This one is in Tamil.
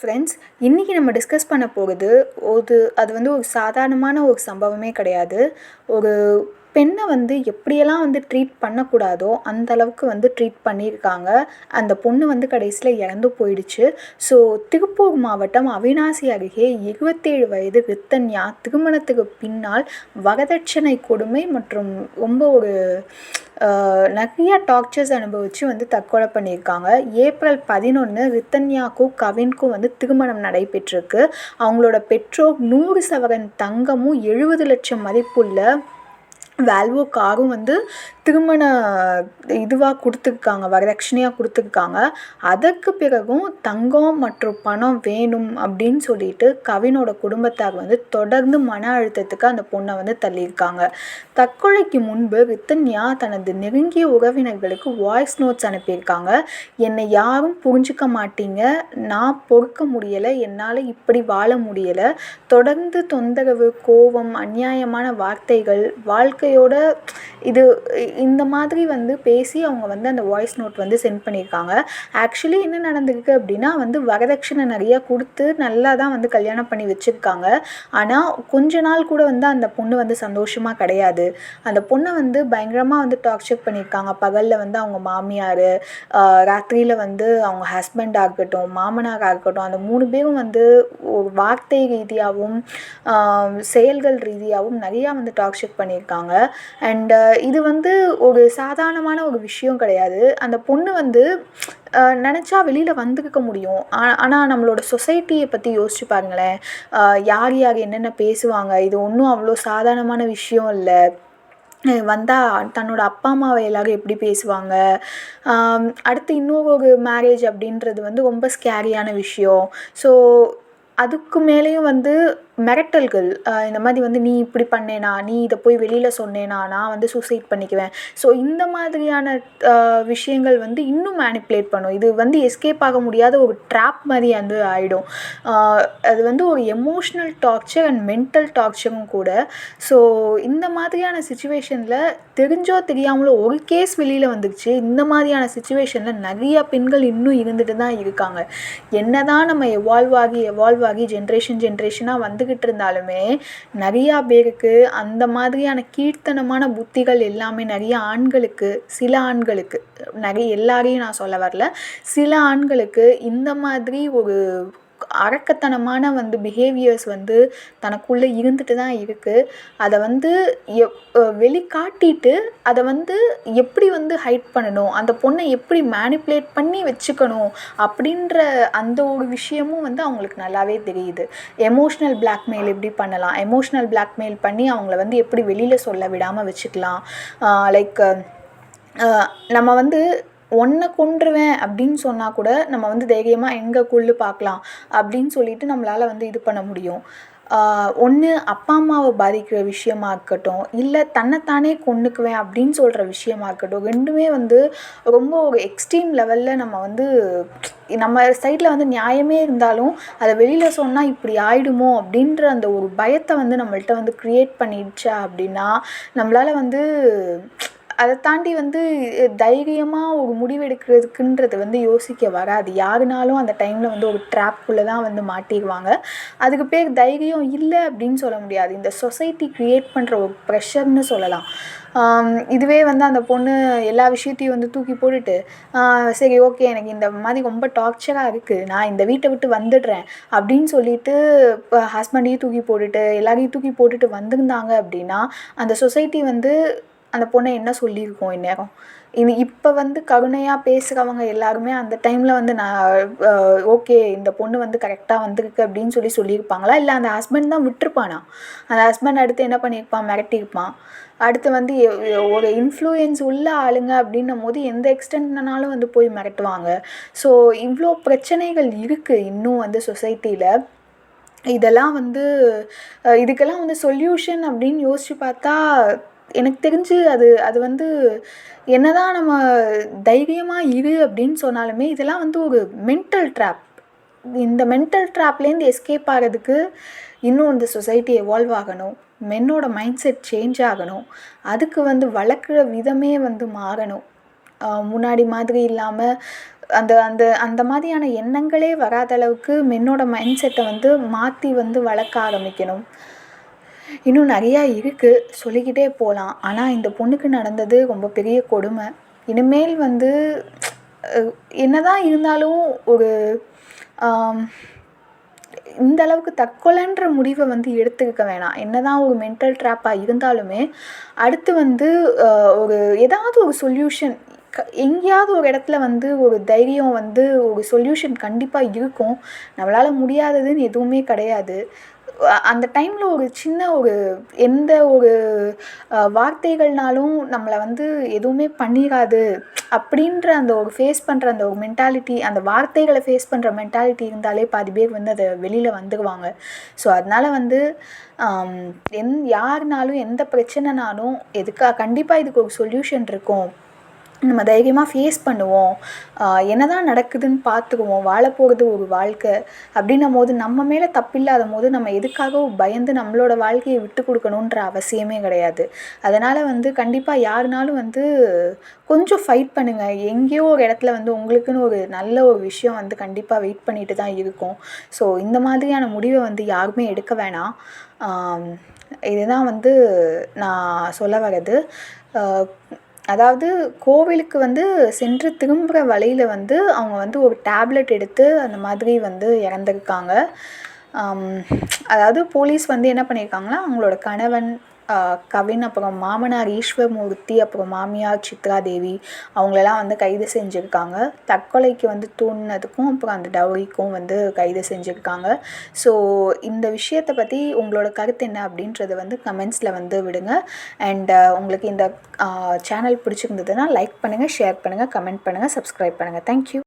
ஃப்ரெண்ட்ஸ் இன்றைக்கி நம்ம டிஸ்கஸ் பண்ண போகிறது ஒரு அது வந்து ஒரு சாதாரணமான ஒரு சம்பவமே கிடையாது. ஒரு பெண்ணை வந்து எப்படியெல்லாம் வந்து ட்ரீட் பண்ணக்கூடாதோ அந்த அளவுக்கு வந்து ட்ரீட் பண்ணியிருக்காங்க. அந்த பொண்ணு வந்து கடைசியில் இறந்து போயிடுச்சு. ஸோ திருப்பூர் மாவட்டம் அவினாசி அருகே இருபத்தேழு வயது ரித்தன்யா திருமணத்துக்கு பின்னால் வரதட்சணை கொடுமை மற்றும் ரொம்ப ஒரு நிறைய டார்ச்சர்ஸ் அனுபவித்து வந்து தற்கொலை பண்ணியிருக்காங்க. ஏப்ரல் பதினொன்று ரித்தன்யாக்கும் கவின்க்கும் வந்து திருமணம் நடைபெற்றிருக்கு. அவங்களோட பெற்றோர் நூறு சவரன் தங்கமும் எழுபது லட்சம் மதிப்புள்ள வேல்வோ காரும் வந்து திருமண இதுவாக கொடுத்துருக்காங்க வரதட்சணையாக கொடுத்துருக்காங்க. அதற்கு பிறகும் தங்கம் மற்றும் பணம் வேணும் அப்படின்னு சொல்லிட்டு கவினோட குடும்பத்தார் வந்து தொடர்ந்து மன அழுத்தத்துக்கு அந்த பொண்ணை வந்து தள்ளியிருக்காங்க. தற்கொலைக்கு முன்பு ரித்தன்யா தனது நெருங்கிய உறவினர்களுக்கு வாய்ஸ் நோட்ஸ் அனுப்பியிருக்காங்க. என்னை யாரும் புரிஞ்சுக்க மாட்டீங்க. நான் பொறுக்க முடியலை. என்னால் இப்படி வாழ முடியலை. தொடர்ந்து தொந்தரவு கோபம் அநியாயமான வார்த்தைகள் வாழ்க்கையோட இது இந்த மாதிரி வந்து பேசி அவங்க வந்து அந்த வாய்ஸ் நோட் வந்து சென்ட் பண்ணியிருக்காங்க. ஆக்சுவலி என்ன நடந்திருக்கு அப்படின்னா வந்து வரதட்சணை நிறையா கொடுத்து நல்லா தான் வந்து கல்யாணம் பண்ணி வச்சுருக்காங்க. ஆனால் கொஞ்ச நாள் கூட வந்து அந்த பொண்ணு வந்து சந்தோஷமாக கிடையாது. அந்த பொண்ணை வந்து பயங்கரமாக வந்து டார்ச்சர் பண்ணியிருக்காங்க. பகலில் வந்து அவங்க மாமியார் ராத்திரியில் வந்து அவங்க ஹஸ்பண்டாக இருக்கட்டும் மாமனாராக இருக்கட்டும் அந்த மூணு பேரும் வந்து ஒரு வார்த்தை ரீதியாகவும் செயல்கள் ரீதியாகவும் நிறையா வந்து டார்ச்சர் பண்ணியிருக்காங்க. அண்டு இது வந்து ஒரு சாதாரணமான ஒரு விஷயம் கிடையாது. அந்த பொண்ணு வந்து நினச்சா வெளியில் வந்துருக்க முடியும். ஆனால் நம்மளோட சொசைட்டியை பற்றி யோசிச்சு பாருங்களேன். யார் யார் என்னென்ன பேசுவாங்க? இது ஒன்றும் அவ்வளோ சாதாரணமான விஷயம் இல்லை. வந்தால் தன்னோட அப்பா அம்மாவை எல்லாரும் எப்படி பேசுவாங்க? அடுத்து இன்னொரு ஒரு மேரேஜ் அப்படின்றது வந்து ரொம்ப ஸ்கேரியான விஷயம். ஸோ அதுக்கு மேலேயும் வந்து மிரட்டல்கள் இந்த மாதிரி வந்து நீ இப்படி பண்ணேனா நீ இதை போய் வெளியில் சொன்னேனா நான் வந்து சூசைட் பண்ணிக்குவேன். ஸோ இந்த மாதிரியான விஷயங்கள் வந்து இன்னும் மேனிப்புலேட் பண்ணும். இது வந்து எஸ்கேப் ஆக முடியாத ஒரு ட்ராப் மாதிரி வந்து ஆகிடும் அது வந்து ஒரு எமோஷ்னல் டார்ச்சர் அண்ட் மென்டல் டார்ச்சரும் கூட. ஸோ இந்த மாதிரியான சுச்சுவேஷனில் தெரிஞ்சோ தெரியாமலோ ஒரு கேஸ் வெளியில் வந்துருச்சு. இந்த மாதிரியான சுச்சுவேஷனில் நிறைய பெண்கள் இன்னும் இருந்துட்டு தான் இருக்காங்க. என்னதான் நம்ம எவால்வ் ஆகி எவால்வ் ஆகி ஜென்ரேஷன் ஜென்ரேஷனாக வந்து இருந்துக்கிட்டு இருந்தாலுமே நிறையா பேருக்கு அந்த மாதிரியான கீழ்த்தனமான புத்திகள் எல்லாமே நிறைய ஆண்களுக்கு சில ஆண்களுக்கு நிறைய எல்லாரையும் நான் சொல்ல வரல. சில ஆண்களுக்கு இந்த மாதிரி ஒரு அரக்கத்தனமான வந்து பிஹேவியர்ஸ் வந்து தனக்குள்ளே இருந்துட்டு தான் இருக்குது அதை வந்து எப் வெளிக்காட்டிட்டு அதை வந்து எப்படி வந்து ஹைட் பண்ணணும்? அந்த பொண்ணை எப்படி மேனிப்புலேட் பண்ணி வச்சுக்கணும்? அப்படின்ற அந்த ஒரு விஷயமும் வந்து அவங்களுக்கு நல்லாவே தெரியுது. எமோஷ்னல் பிளாக்மெயில் எப்படி பண்ணலாம்? எமோஷ்னல் பிளாக்மெயில் பண்ணி அவங்கள வந்து எப்படி வெளியில் சொல்ல விடாமல் வச்சுக்கலாம்? லைக் நம்ம வந்து ஒன்றை கொன்றுவேன் அப்படின்னு சொன்னால் கூட நம்ம வந்து தைரியமாக எங்கே கொள்ளு பார்க்கலாம் அப்படின்னு சொல்லிட்டு நம்மளால் வந்து இது பண்ண முடியும். ஒன்று அப்பா அம்மாவை பாதிக்கிற விஷயமா இருக்கட்டும் இல்லை தன்னைத்தானே கொண்டுக்குவேன் அப்படின்னு சொல்கிற விஷயமா இருக்கட்டும் ரெண்டுமே வந்து ரொம்ப ஒரு எக்ஸ்ட்ரீம் லெவலில் நம்ம வந்து நம்ம சைடில் வந்து நியாயமே இருந்தாலும் அதை வெளியில் சொன்னால் இப்படி ஆயிடுமோ அப்படின்ற அந்த ஒரு பயத்தை வந்து நம்மள்கிட்ட வந்து க்ரியேட் பண்ணிடுச்சா அப்படின்னா நம்மளால் வந்து அதை தாண்டி வந்து தைரியமாக ஒரு முடிவெடுக்கிறதுக்குன்றது வந்து யோசிக்க வராது. யாருனாலும் அந்த டைமில் வந்து ஒரு ட்ராப்புக்குள்ளே தான் வந்து மாட்டிடுவாங்க அதுக்கு பேர் தைரியம் இல்லை அப்படின்னு சொல்ல முடியாது. இந்த சொசைட்டி க்ரியேட் பண்ணுற ஒரு ப்ரெஷர்னு சொல்லலாம். இதுவே வந்து அந்த பொண்ணு எல்லா விஷயத்தையும் வந்து தூக்கி போட்டுட்டு சரி ஓகே எனக்கு இந்த மாதிரி ரொம்ப டார்ச்சராக இருக்குது நான் இந்த வீட்டை விட்டு வந்துடுறேன். அப்படின்னு சொல்லிட்டு இப்போ ஹஸ்பண்டையும் தூக்கி போட்டுட்டு எல்லாரையும் தூக்கி போட்டுட்டு வந்திருந்தாங்க அப்படின்னா அந்த சொசைட்டி வந்து அந்த பொண்ணை என்ன சொல்லியிருக்கோம் இந்நேரம்? இது இப்போ வந்து கருணையாக பேசுகிறவங்க எல்லாருமே அந்த டைமில் வந்து நான் ஓகே இந்த பொண்ணு வந்து கரெக்டாக வந்திருக்கு அப்படின்னு சொல்லி சொல்லியிருப்பாங்களா? இல்லை அந்த ஹஸ்பண்ட் தான் விட்டுருப்பானா? அந்த ஹஸ்பண்ட் அடுத்து என்ன பண்ணியிருப்பான்? மிரட்டியிருப்பான். அடுத்து வந்து எ- ஒரு இன்ஃப்ளூயன்ஸ் உள்ள ஆளுங்க அப்படின்னும் போது எந்த எக்ஸ்டென்ட்னாலும் வந்து போய் மிரட்டுவாங்க. ஸோ இவ்வளோ பிரச்சனைகள் இருக்குது இன்னும் வந்து சொசைட்டியில் இதெல்லாம் வந்து இதுக்கெல்லாம் வந்து சொல்யூஷன் அப்படின்னு யோசிச்சு பார்த்தா எனக்கு தெரிஞ்சு அது அது வந்து என்னதான் நம்ம தைரியமாக இரு அப்படின்னு சொன்னாலுமே இதெல்லாம் வந்து ஒரு மென்டல் ட்ராப் இந்த மென்டல் ட்ராப்லேருந்து எஸ்கேப் ஆகிறதுக்கு இன்னும் இந்த சொசைட்டி எவால்வ் ஆகணும். மென்னோட மைண்ட் செட் சேஞ்ச் ஆகணும். அதுக்கு வந்து வளர்க்குற விதமே வந்து மாறணும். முன்னாடி மாதிரி இல்லாமல் அந்த அந்த அந்த மாதிரியான எண்ணங்களே வராத அளவுக்கு மென்னோட மைண்ட் செட்டை வந்து மாற்றி வந்து வளர்க்க ஆரம்பிக்கணும். இன்னும் நிறையா இருக்குது சொல்லிக்கிட்டே போகலாம் ஆனால் இந்த பொண்ணுக்கு நடந்தது ரொம்ப பெரிய கொடுமை. இனிமேல் வந்து என்னதான் இருந்தாலும் ஒரு இந்த அளவுக்கு தற்கொலைன்ற முடிவை வந்து எடுத்துக்க வேணாம். என்னதான் ஒரு மென்டல் ட்ராப்பாக இருந்தாலுமே அடுத்து வந்து ஒரு ஏதாவது ஒரு சொல்யூஷன் க எங்கேயாவது ஒரு இடத்துல வந்து ஒரு தைரியம் வந்து ஒரு சொல்யூஷன் கண்டிப்பாக இருக்கும். நம்மளால் முடியாததுன்னு எதுவுமே கிடையாது. அந்த டைமில் ஒரு சின்ன ஒரு எந்த ஒரு வார்த்தைகள்னாலும் நம்மளை வந்து எதுவுமே பண்ணிடாது அப்படின்ற அந்த ஒரு ஃபேஸ் பண்ணுற அந்த ஒரு மென்டாலிட்டி அந்த வார்த்தைகளை ஃபேஸ் பண்ணுற மென்டாலிட்டி இருந்தாலே பாதி பேர் வந்து அதை வெளியில் வந்துடுவாங்க ஸோ அதனால் வந்து எந் யாருனாலும் எந்த பிரச்சனைனாலும் எதுக்காக கண்டிப்பாக இதுக்கு ஒரு சொல்யூஷன் இருக்கும். நம்ம தைரியமாக ஃபேஸ் பண்ணுவோம். என்ன தான் நடக்குதுன்னு பார்த்துக்குவோம். வாழப்போகிறது ஒரு வாழ்க்கை அப்படின்னும் போது நம்ம மேலே தப்பில்லாத போது நம்ம எதுக்காக பயந்து நம்மளோட வாழ்க்கையை விட்டு கொடுக்கணுன்ற அவசியமே கிடையாது. அதனால் வந்து கண்டிப்பாக யாருனாலும் வந்து கொஞ்சம் ஃபைட் பண்ணுங்கள் எங்கேயோ ஒரு இடத்துல வந்து உங்களுக்குன்னு ஒரு நல்ல ஒரு விஷயம் வந்து கண்டிப்பாக வெயிட் பண்ணிட்டு தான் இருக்கும். ஸோ இந்த மாதிரியான முடிவை வந்து யாருமே எடுக்க வேணாம். இதுதான் வந்து நான் சொல்ல வர்றது. அதாவது கோவிலுக்கு வந்து சென்று திரும்புகிற வழியில் வந்து அவங்க வந்து ஒரு டேப்லெட் எடுத்து அந்த மாதிரி வந்து இறந்துருக்காங்க. அதாவது போலீஸ் வந்து என்ன பண்ணியிருக்காங்கன்னா அவங்களோட கணவன் கவின் அப்புறம் மாமனார் ஈஸ்வரமூர்த்தி அப்புறம் மாமியார் சித்ரா தேவி அவங்களெல்லாம் வந்து கைது செஞ்சுருக்காங்க. தற்கொலைக்கு வந்து தூண்டினதுக்கும் அப்புறம் அந்த டவுரிக்கும் வந்து கைது செஞ்சுருக்காங்க. ஸோ இந்த விஷயத்தை பற்றி உங்களோட கருத்து என்ன அப்படின்றத வந்து கமெண்ட்ஸில் வந்து விடுங்க. அண்ட் உங்களுக்கு இந்த சேனல் பிடிச்சிருந்ததுன்னா லைக் பண்ணுங்கள் ஷேர் பண்ணுங்கள் கமெண்ட் பண்ணுங்கள் சப்ஸ்கிரைப் பண்ணுங்கள் தேங்க்யூ